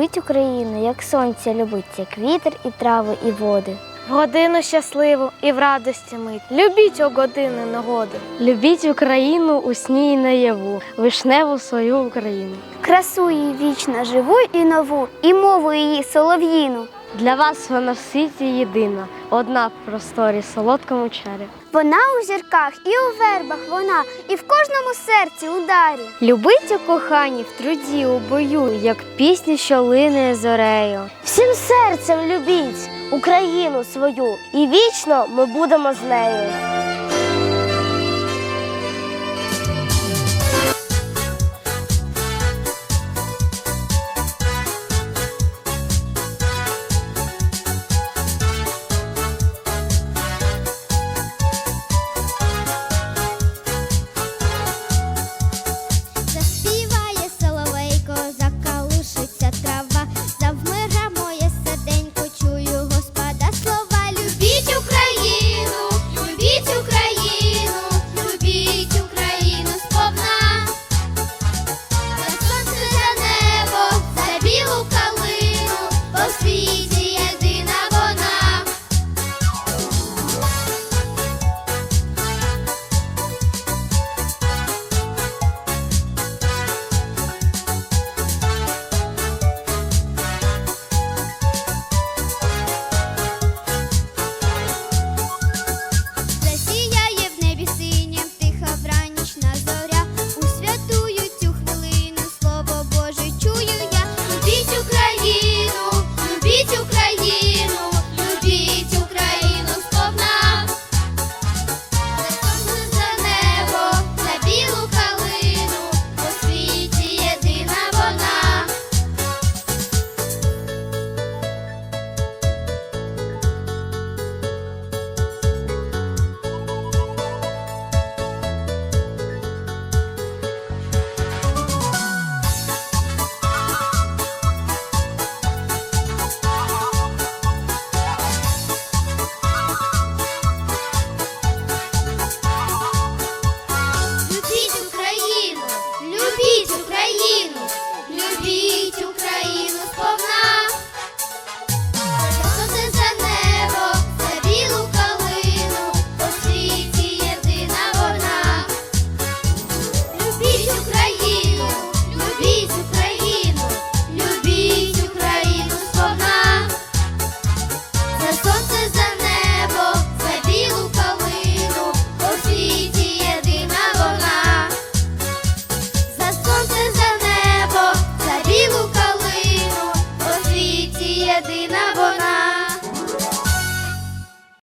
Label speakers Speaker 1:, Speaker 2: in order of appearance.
Speaker 1: Любіть Україну, як сонце любить, як вітер і трави, і води.
Speaker 2: В годину щасливу і в радості мить. Любіть у години нагоди.
Speaker 3: Любіть Україну у сні і наяву, вишневу свою Україну.
Speaker 1: Красу її вічно живу і нову, і мову її солов'їну.
Speaker 3: Для вас вона в світі єдина, одна в просторі солодкому чарі.
Speaker 1: Вона у зірках і у вербах вона, і в кожному серці ударі.
Speaker 3: Любить у коханні в труді, у бою, як пісня, що лине зорею.
Speaker 1: Всім серцем любіть Україну свою, і вічно ми будемо з нею.